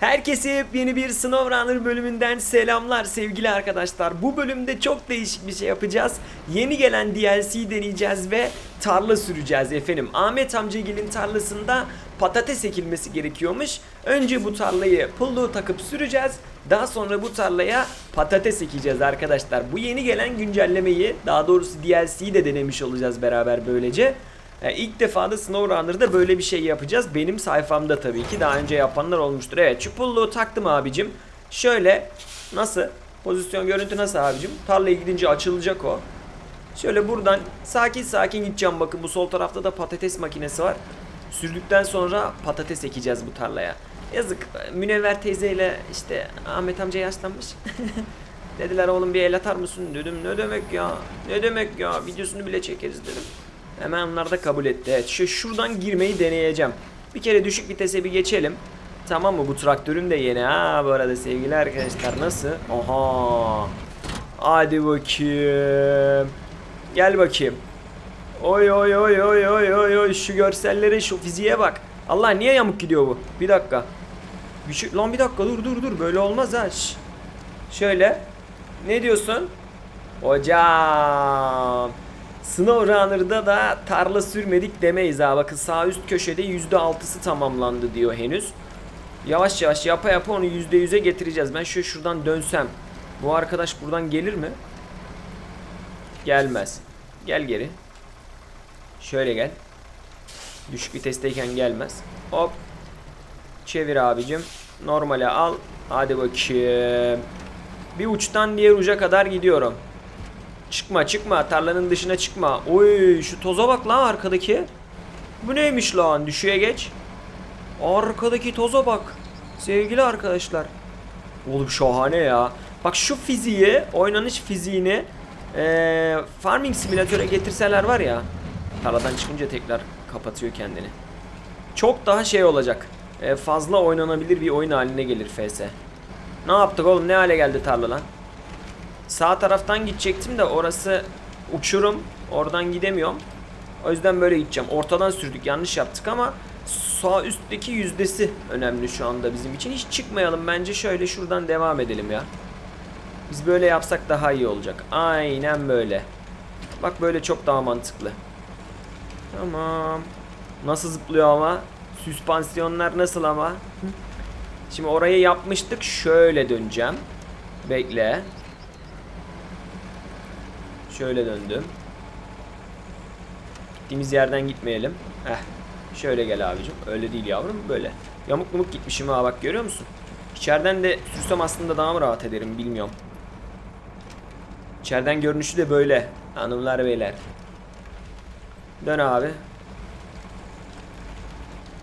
Herkese yeni bir SnowRunner bölümünden selamlar sevgili arkadaşlar. Bu bölümde çok değişik bir şey yapacağız. Yeni gelen DLC'yi deneyeceğiz ve tarla süreceğiz efendim. Ahmet amcagilin tarlasında patates ekilmesi gerekiyormuş. Önce bu tarlayı pulluğu takıp süreceğiz. Daha sonra bu tarlaya patates ekeceğiz arkadaşlar. Bu yeni gelen güncellemeyi, daha doğrusu DLC'yi de denemiş olacağız beraber böylece. Yani ilk defa da SnowRunner'da böyle bir şey yapacağız. Benim sayfamda tabii ki. Daha önce yapanlar olmuştur. Evet şu pulluğu taktım abicim. Şöyle nasıl? Pozisyon görüntü nasıl abicim? Tarlaya gidince açılacak o. Şöyle buradan sakin sakin gideceğim. Bakın bu sol tarafta da patates makinesi var. Sürdükten sonra patates ekeceğiz bu tarlaya. Yazık. Münevver teyzeyle işte Ahmet amca yaşlanmış. Dediler oğlum bir el atar mısın? Dedim ne demek ya? Ne demek ya? Videosunu bile çekeriz dedim. Hemen onlar da kabul etti. Evet şu şuradan girmeyi deneyeceğim. Bir kere düşük vitese bir geçelim. Tamam mı? Bu traktörüm de yeni ha bu arada sevgili arkadaşlar. Nasıl? Aha. Hadi bakayım. Gel bakayım. Oy oy oy oy oy oy oy şu görsellere şu fiziğe bak. Allah niye yamuk gidiyor bu? Bir dakika. Bir şey, lan bir dakika dur dur dur böyle olmaz ha. Şş. Şöyle. Ne diyorsun? Hocam. SnowRunner'da da tarla sürmedik demeyiz ha. Bakın sağ üst köşede %6'sı tamamlandı diyor henüz. Yavaş yavaş yapa yapa onu %100'e getireceğiz. Ben şöyle şuradan dönsem. Bu arkadaş buradan gelir mi? Gelmez. Gel geri. Şöyle gel. Düşük vitesteyken gelmez. Hop. Çevir abicim. Normale al. Hadi bakayım. Bir uçtan diğer uca kadar gidiyorum. Çıkma çıkma tarlanın dışına çıkma. Oy şu toza bak lan arkadaki. Bu neymiş lan düşüye geç. Arkadaki toza bak. Sevgili arkadaşlar. Oğlum şahane ya. Bak şu fiziği, oynanış fiziğini eee Farming Simülatör'e getirseler var ya. Tarladan çıkınca tekrar kapatıyor kendini. Çok daha şey olacak. Eee, fazla oynanabilir bir oyun haline gelir FS. Ne yaptık oğlum ne hale geldi tarla lan? Sağ taraftan gidecektim de orası uçurum. Oradan gidemiyorum. O yüzden böyle gideceğim. Ortadan sürdük yanlış yaptık ama sağ üstteki yüzdesi önemli şu anda bizim için. Hiç çıkmayalım bence şöyle şuradan devam edelim ya. Biz böyle yapsak daha iyi olacak. Aynen böyle. Bak böyle çok daha mantıklı. Tamam. Nasıl zıplıyor ama? Süspansiyonlar nasıl ama? Şimdi orayı yapmıştık. Şöyle döneceğim. Bekle. Şöyle döndüm. Gittiğimiz yerden gitmeyelim. Heh. Şöyle gel abicim. Öyle değil yavrum. Böyle. Yamuk yumuk gitmişim ha bak görüyor musun? İçeriden de sürsem aslında daha mı rahat ederim bilmiyorum. İçeriden görünüşü de böyle. Hanımlar beyler. Dön abi.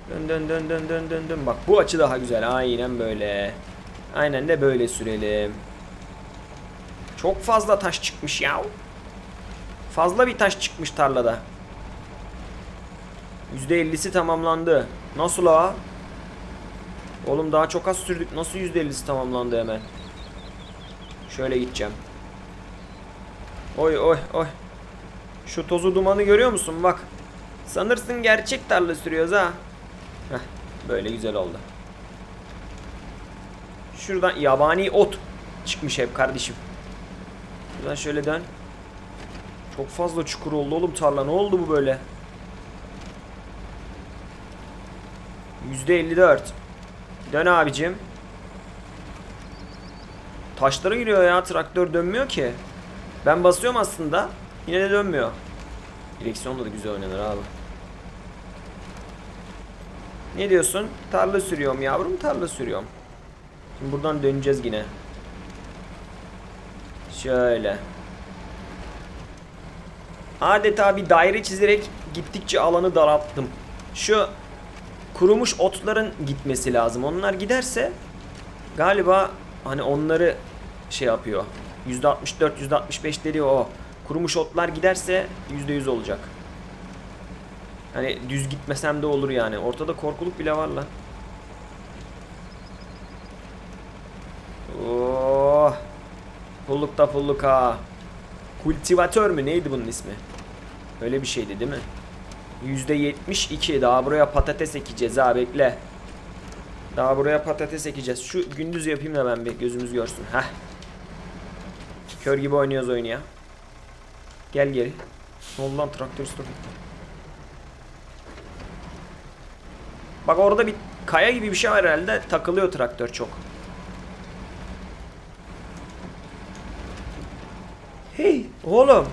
Dön dön dön dön dön dön dön. Bak bu açı daha güzel. Aynen böyle. Aynen de böyle sürelim. Çok fazla taş çıkmış ya. Fazla bir taş çıkmış tarlada. %50'si tamamlandı. Nasıl ha? Oğlum daha çok az sürdük. Nasıl %50'si tamamlandı hemen? Şöyle gideceğim. Oy oy oy. Şu tozu dumanı görüyor musun? Bak. Sanırsın gerçek tarla sürüyoruz ha. Heh, böyle güzel oldu. Şuradan yabani ot çıkmış hep kardeşim. Şuradan şöyle dön. Çok fazla çukur oldu oğlum tarla. Ne oldu bu böyle? %54. Dön abicim. Taşlara giriyor ya. Traktör dönmüyor ki. Ben basıyorum aslında. Yine de dönmüyor. Direksiyonla da güzel oynanır abi. Ne diyorsun? Tarla sürüyorum yavrum. Tarla sürüyorum. Şimdi buradan döneceğiz yine. Şöyle. Adeta bir daire çizerek gittikçe alanı daralttım. Şu kurumuş otların gitmesi lazım. Onlar giderse galiba hani onları şey yapıyor. %64, %65 dedi o. Kurumuş otlar giderse %100 olacak. Hani düz gitmesem de olur yani. Ortada korkuluk bile var lan. Oh. Pulluk da pulluk ha. Kultivatör mü neydi bunun ismi? Öyle bir şeydi değil mi? %72 daha buraya patates ekeceğiz ha bekle. Daha buraya patates ekeceğiz. Şu gündüz yapayım da ben bir gözümüz görsün. Heh. Kör gibi oynuyoruz oyunu ya. Gel geri. Ne oldu lan traktör stop. Bak orada bir kaya gibi bir şey var herhalde. Takılıyor traktör çok. Hey oğlum.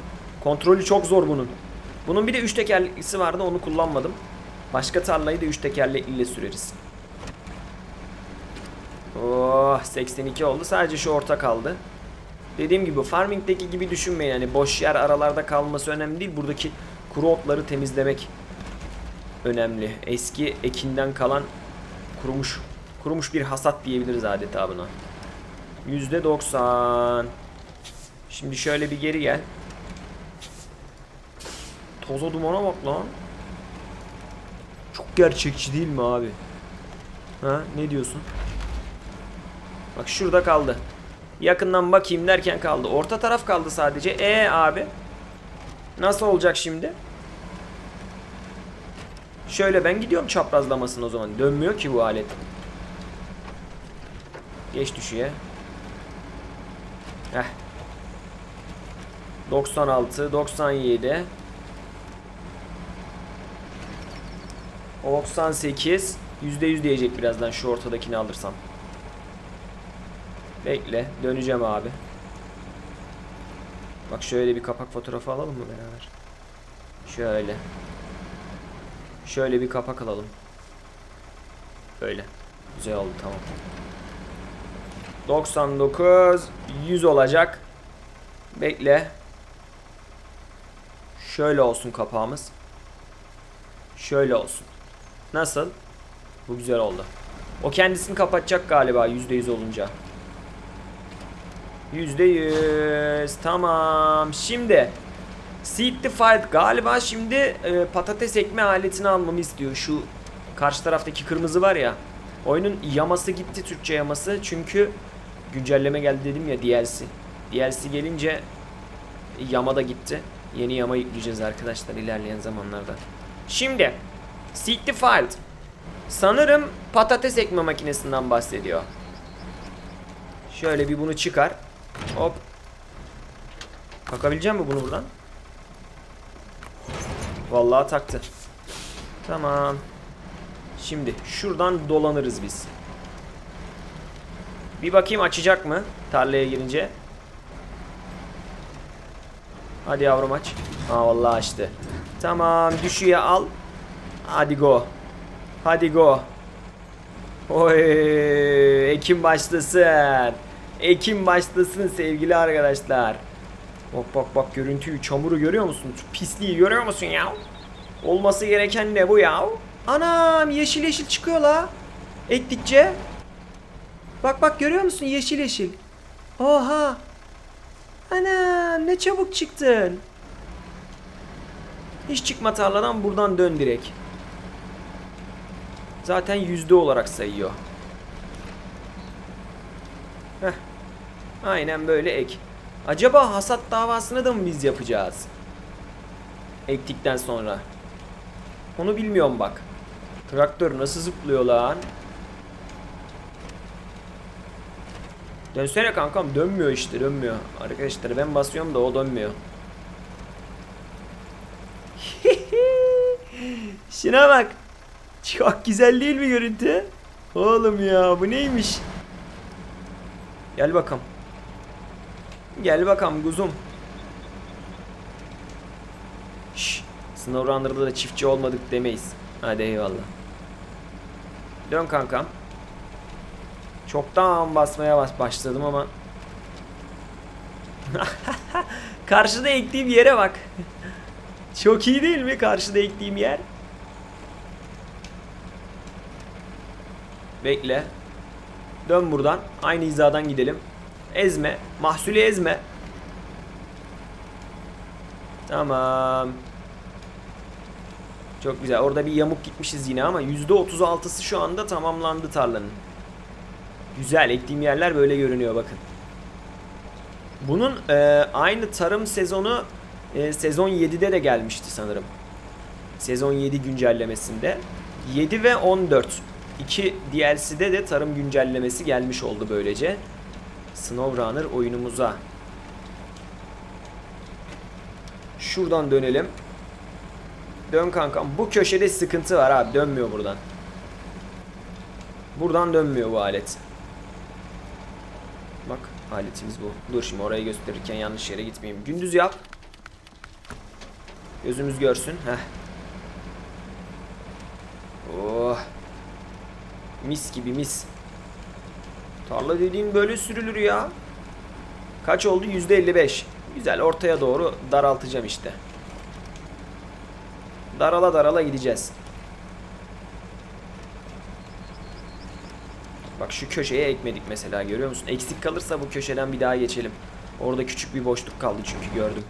Kontrolü çok zor bunun. Bunun bir de 3 tekerleklisi vardı onu kullanmadım. Başka tarlayı da 3 tekerlekliyle süreriz. Oh 82 oldu. Sadece şu orta kaldı. Dediğim gibi farming'deki gibi düşünmeyin. Yani boş yer aralarda kalması önemli değil. Buradaki kuru otları temizlemek önemli. Eski ekinden kalan kurumuş kurumuş bir hasat diyebiliriz adeta buna. %90. Şimdi şöyle bir geri gel. Toza dumana bak lan. Çok gerçekçi değil mi abi? Ha ne diyorsun? Bak şurada kaldı. Yakından bakayım derken kaldı. Orta taraf kaldı sadece. E abi. Nasıl olacak şimdi? Şöyle ben gidiyorum çaprazlamasın o zaman. Dönmüyor ki bu alet. Geç düşüye. Heh. 96, 97. 98. %100 diyecek birazdan şu ortadakini alırsam. Bekle. Döneceğim abi. Bak şöyle bir kapak fotoğrafı alalım mı beraber? Şöyle. Şöyle bir kapak alalım. Böyle. Güzel oldu tamam. 99 100 olacak. Bekle. Şöyle olsun kapağımız. Şöyle olsun. Nasıl? Bu güzel oldu. O kendisini kapatacak galiba %100 olunca. %100 tamam. Şimdi Seed the Fight galiba şimdi e, patates ekme aletini almamı istiyor. Şu karşı taraftaki kırmızı var ya. Oyunun yaması gitti Türkçe yaması çünkü güncelleme geldi dedim ya DLC. DLC gelince yama da gitti. Yeni yama yükleyeceğiz arkadaşlar ilerleyen zamanlarda. Şimdi Fight sanırım patates ekme makinesinden bahsediyor. Şöyle bir bunu çıkar. Hop. Takabileceğim mi bunu buradan? Vallahi taktı. Tamam. Şimdi şuradan dolanırız biz. Bir bakayım açacak mı tarlaya girince. Hadi yavrum aç. Ha vallahi açtı. Tamam düşüye al. Hadi go. Hadi go. Oy Ekim başlasın. Ekim başlasın sevgili arkadaşlar. Bak bak bak görüntüyü çamuru görüyor musun? Şu pisliği görüyor musun ya? Olması gereken ne bu ya? Anam yeşil yeşil çıkıyor la. Ektikçe. Bak bak görüyor musun yeşil yeşil. Oha. Anam ne çabuk çıktın. Hiç çıkma tarladan buradan dön direkt. Zaten yüzde olarak sayıyor. Heh. Aynen böyle ek. Acaba hasat davasını da mı biz yapacağız? Ektikten sonra. Onu bilmiyorum bak. Traktör nasıl zıplıyor lan? Dönsene kankam dönmüyor işte dönmüyor. Arkadaşlar ben basıyorum da o dönmüyor. Şuna bak. Çok güzel değil mi görüntü? Oğlum ya bu neymiş? Gel bakalım. Gel bakalım kuzum. Şşş. Snow da çiftçi olmadık demeyiz. Hadi eyvallah. Dön kankam. Çoktan basmaya bas başladım ama. Karşıda ektiğim yere bak. Çok iyi değil mi karşıda ektiğim yer? Bekle. Dön buradan. Aynı hizadan gidelim. Ezme. Mahsulü ezme. Tamam. Çok güzel. Orada bir yamuk gitmişiz yine ama %36'sı şu anda tamamlandı tarlanın. Güzel. Ektiğim yerler böyle görünüyor bakın. Bunun e, aynı tarım sezonu e, sezon 7'de de gelmişti sanırım. Sezon 7 güncellemesinde. 7 ve 14 İki DLC'de de tarım güncellemesi gelmiş oldu böylece. SnowRunner oyunumuza. Şuradan dönelim. Dön kankam. Bu köşede sıkıntı var abi. Dönmüyor buradan. Buradan dönmüyor bu alet. Aletimiz bu. Dur şimdi orayı gösterirken yanlış yere gitmeyeyim. Gündüz yap. Gözümüz görsün. Heh. Oh. Mis gibi mis. Tarla dediğin böyle sürülür ya. Kaç oldu? %55. Güzel ortaya doğru daraltacağım işte. Darala darala gideceğiz. Bak şu köşeye ekmedik mesela görüyor musun? Eksik kalırsa bu köşeden bir daha geçelim. Orada küçük bir boşluk kaldı çünkü gördüm.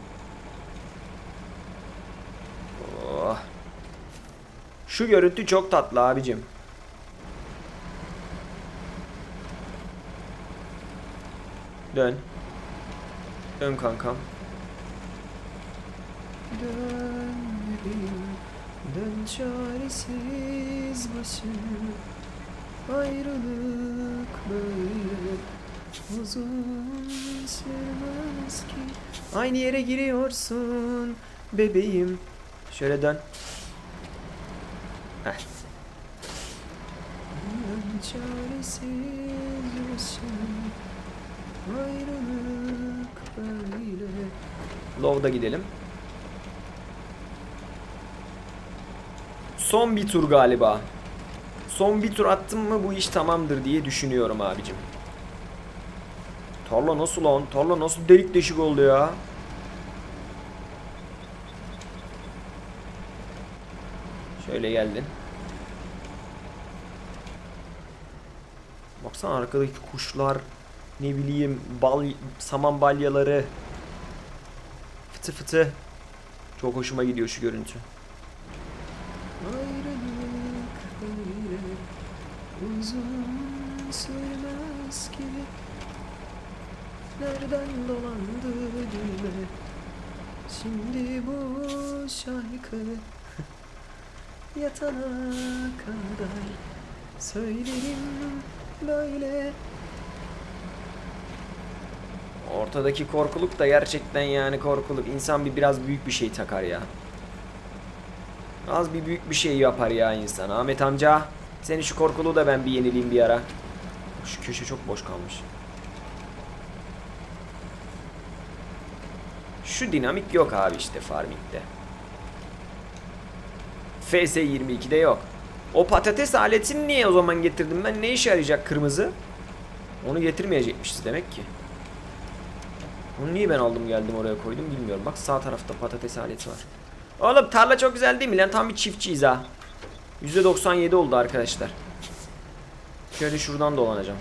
Oh. Şu görüntü çok tatlı abicim. Dön. Dön kankam. Dön dön çaresiz başım. Ayrılık böyle uzun sürmez ki. Aynı yere giriyorsun bebeğim. Şöyle dön. Heh. Low'da gidelim. Son bir tur galiba. Son bir tur attım mı bu iş tamamdır diye düşünüyorum abicim. Tarla nasıl lan? Tarla nasıl delik deşik oldu ya? Şöyle geldin. Baksana arkadaki kuşlar, ne bileyim bal, saman balyaları, fıtı fıtı. Çok hoşuma gidiyor şu görüntü. Ayrılık böyle uzun sürmez ki Nereden dolandı düğme Şimdi bu şarkı Yatana kadar Söylerim böyle Ortadaki korkuluk da gerçekten yani korkuluk. İnsan bir biraz büyük bir şey takar ya. Az bir büyük bir şey yapar ya insan. Ahmet amca seni şu korkuluğu da ben bir yenileyim bir ara. Şu köşe çok boş kalmış. Şu dinamik yok abi işte farming'de. FS22'de yok. O patates aletini niye o zaman getirdim ben? Ne işe yarayacak kırmızı? Onu getirmeyecekmişiz demek ki. Onu niye ben aldım geldim oraya koydum bilmiyorum. Bak sağ tarafta patates aleti var. Oğlum tarla çok güzel değil mi lan? Tam bir çiftçiyiz ha. %97 oldu arkadaşlar. Şöyle şuradan dolanacağım.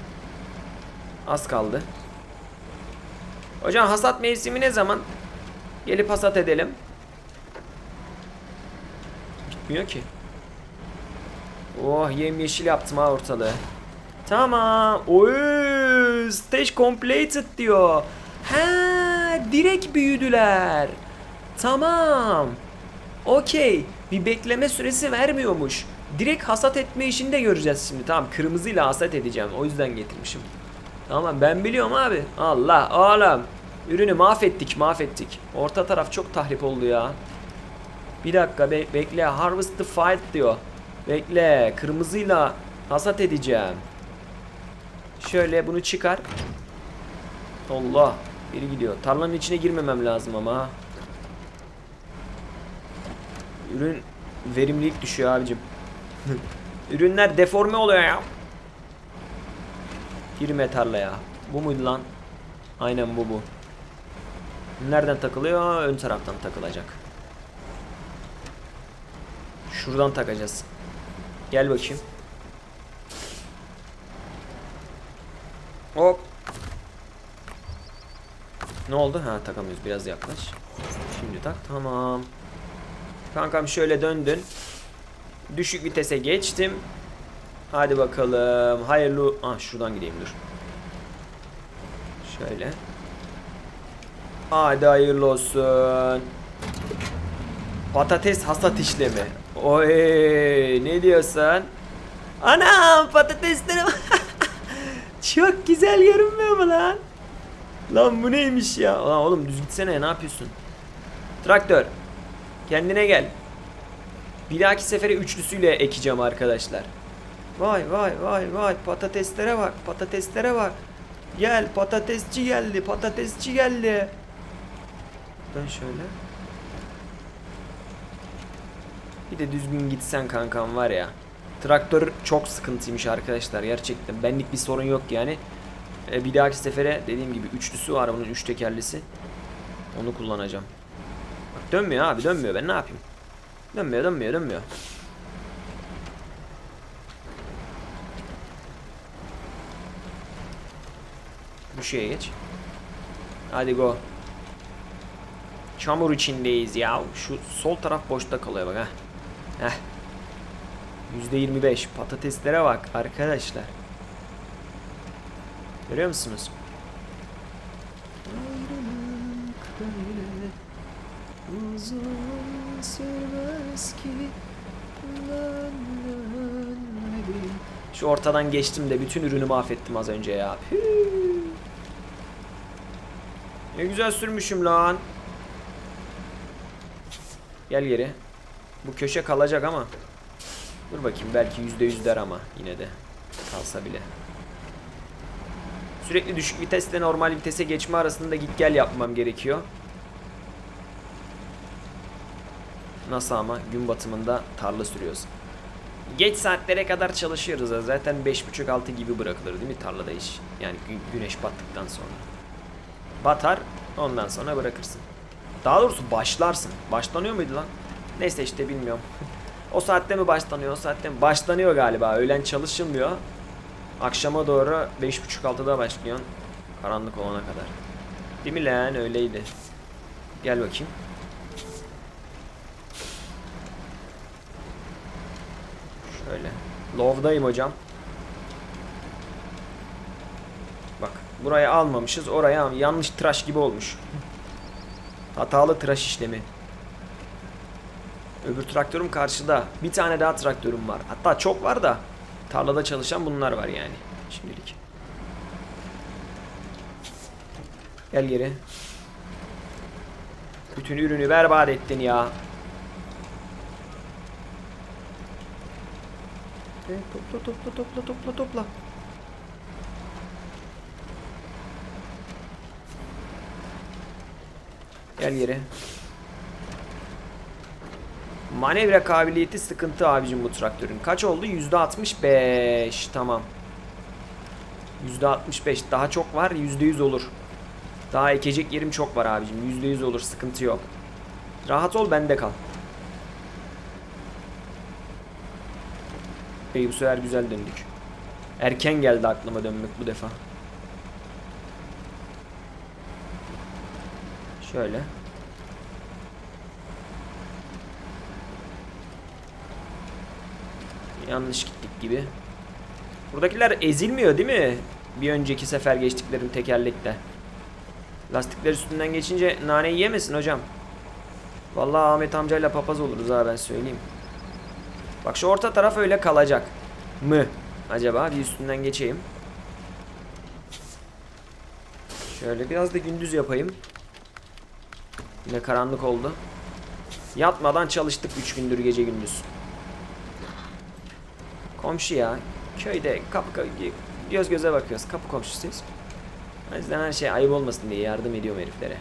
Az kaldı. Hocam hasat mevsimi ne zaman? Gelip hasat edelim. Bitmiyor ki. Oh yemyeşil yaptım ha ortalığı. Tamam. Oy, stage completed diyor. Ha, direkt büyüdüler. Tamam. Okey. Bir bekleme süresi vermiyormuş. Direkt hasat etme işini de göreceğiz şimdi. Tamam kırmızıyla hasat edeceğim. O yüzden getirmişim. Tamam ben biliyorum abi. Allah oğlum. Ürünü mahvettik mahvettik. Orta taraf çok tahrip oldu ya. Bir dakika be- bekle. Harvest the fight diyor. Bekle. Kırmızıyla hasat edeceğim. Şöyle bunu çıkar. Allah. Biri gidiyor. Tarlanın içine girmemem lazım ama. Ürün verimlilik düşüyor abicim. Ürünler deforme oluyor ya. Girme tarlaya. Bu muydu lan? Aynen bu bu. Nereden takılıyor? Ön taraftan takılacak. Şuradan takacağız. Gel bakayım. Hop. Ne oldu? Ha takamıyoruz. Biraz yaklaş. Şimdi tak. Tamam. Kankam şöyle döndün. Düşük vitese geçtim. Hadi bakalım. Hayırlı... Ah şuradan gideyim dur. Şöyle. Hadi hayırlı olsun. Patates hasat işlemi. Oy ne diyorsun? Anam patateslerim. Çok güzel görünmüyor mu lan? Lan bu neymiş ya? Lan oğlum düz gitsene ne yapıyorsun? Traktör. Kendine gel. Bir dahaki sefere üçlüsüyle ekeceğim arkadaşlar. Vay vay vay vay patateslere bak patateslere bak. Gel patatesçi geldi patatesçi geldi. Dön şöyle. Bir de düzgün gitsen kankam var ya. Traktör çok sıkıntıymış arkadaşlar gerçekten. Benlik bir sorun yok yani. E, bir dahaki sefere dediğim gibi üçlüsü var bunun üç tekerlisi. Onu kullanacağım. Bak dönmüyor abi dönmüyor ben ne yapayım? Dönmüyor dönmüyor dönmüyor. Bu şeye geç. Hadi go. Çamur içindeyiz ya. Şu sol taraf boşta kalıyor bak ha. Heh. %25 patateslere bak arkadaşlar. Görüyor musunuz? Uzun sürmez ki. Şu ortadan geçtim de bütün ürünü mahvettim az önce ya. Püh. Ne güzel sürmüşüm lan. Gel geri. Bu köşe kalacak ama. Dur bakayım belki yüzde yüz der ama yine de kalsa bile. Sürekli düşük vitesle normal vitese geçme arasında git gel yapmam gerekiyor. Nasıl ama gün batımında tarla sürüyoruz. Geç saatlere kadar çalışıyoruz ha. Zaten 5.30-6 gibi bırakılır değil mi tarlada iş? Yani gü- güneş battıktan sonra. Batar ondan sonra bırakırsın. Daha doğrusu başlarsın. Başlanıyor muydu lan? Neyse işte bilmiyorum. o saatte mi başlanıyor? O saatte mi? Başlanıyor galiba. Öğlen çalışılmıyor. Akşama doğru 5.30-6'da başlıyorsun. Karanlık olana kadar. Değil mi lan? Öyleydi. Gel bakayım. Şöyle. Low'dayım hocam. Bak buraya almamışız. Oraya yanlış tıraş gibi olmuş. Hatalı tıraş işlemi. Öbür traktörüm karşıda. Bir tane daha traktörüm var. Hatta çok var da tarlada çalışan bunlar var yani şimdilik. Gel geri. Bütün ürünü berbat ettin ya. E, topla topla topla topla topla. Gel geri. Manevra kabiliyeti sıkıntı abicim bu traktörün. Kaç oldu? %65. Tamam. %65. Daha çok var. %100 olur. Daha ekecek yerim çok var abicim. %100 olur. Sıkıntı yok. Rahat ol bende kal. Bey bu sefer güzel döndük. Erken geldi aklıma dönmek bu defa. Şöyle. Yanlış gittik gibi. Buradakiler ezilmiyor değil mi? Bir önceki sefer geçtiklerim tekerlekte. Lastikler üstünden geçince nane yemesin hocam. Vallahi Ahmet amcayla papaz oluruz ha ben söyleyeyim. Bak şu orta taraf öyle kalacak. Mı? Acaba bir üstünden geçeyim. Şöyle biraz da gündüz yapayım. Yine karanlık oldu. Yatmadan çalıştık 3 gündür gece gündüz. Komşu ya. Köyde kapı göz göze bakıyoruz. Kapı komşusuyuz. O yüzden her şey ayıp olmasın diye yardım ediyorum heriflere.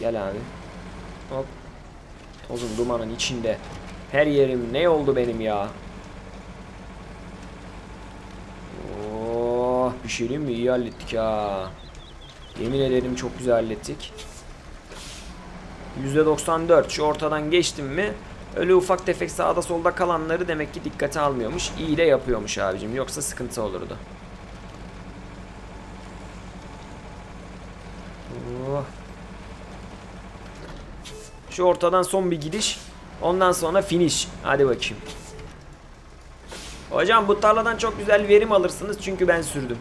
Gel abi. Hop. Tozun dumanın içinde. Her yerim ne oldu benim ya? Oh, bir şey mi? İyi hallettik ha. Yemin ederim çok güzel hallettik. %94 şu ortadan geçtim mi öyle ufak tefek sağda solda kalanları demek ki dikkate almıyormuş. İyi de yapıyormuş abicim yoksa sıkıntı olurdu. Oh. Şu ortadan son bir gidiş. Ondan sonra finish. Hadi bakayım. Hocam bu tarladan çok güzel verim alırsınız çünkü ben sürdüm.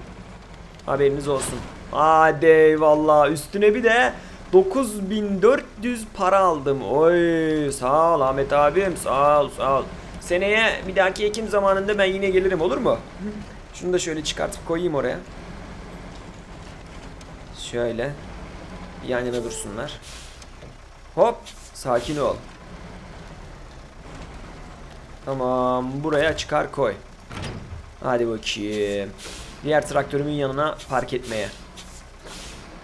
Haberiniz olsun. Hadi eyvallah. Üstüne bir de 9400 para aldım. Oy sağ ol Ahmet abim sağ ol sağ ol. Seneye bir dahaki Ekim zamanında ben yine gelirim olur mu? Şunu da şöyle çıkartıp koyayım oraya. Şöyle. Yan yana dursunlar. Hop sakin ol. Tamam buraya çıkar koy. Hadi bakayım. Diğer traktörümün yanına park etmeye.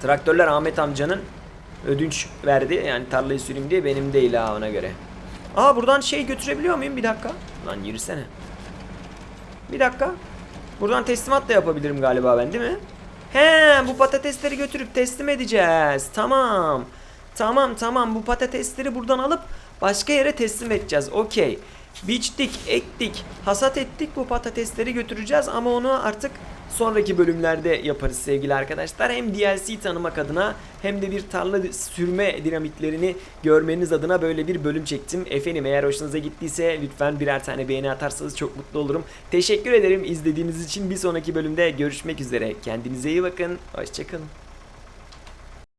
Traktörler Ahmet amcanın ödünç verdi. Yani tarlayı süreyim diye benim değil ha ona göre. Aa buradan şey götürebiliyor muyum? Bir dakika. Lan yürüsene. Bir dakika. Buradan teslimat da yapabilirim galiba ben değil mi? He bu patatesleri götürüp teslim edeceğiz. Tamam. Tamam tamam bu patatesleri buradan alıp başka yere teslim edeceğiz. Okey. Biçtik, ektik, hasat ettik bu patatesleri götüreceğiz ama onu artık sonraki bölümlerde yaparız sevgili arkadaşlar. Hem DLC tanımak adına hem de bir tarla sürme dinamitlerini görmeniz adına böyle bir bölüm çektim. Efendim eğer hoşunuza gittiyse lütfen birer tane beğeni atarsanız çok mutlu olurum. Teşekkür ederim izlediğiniz için bir sonraki bölümde görüşmek üzere. Kendinize iyi bakın. Hoşçakalın.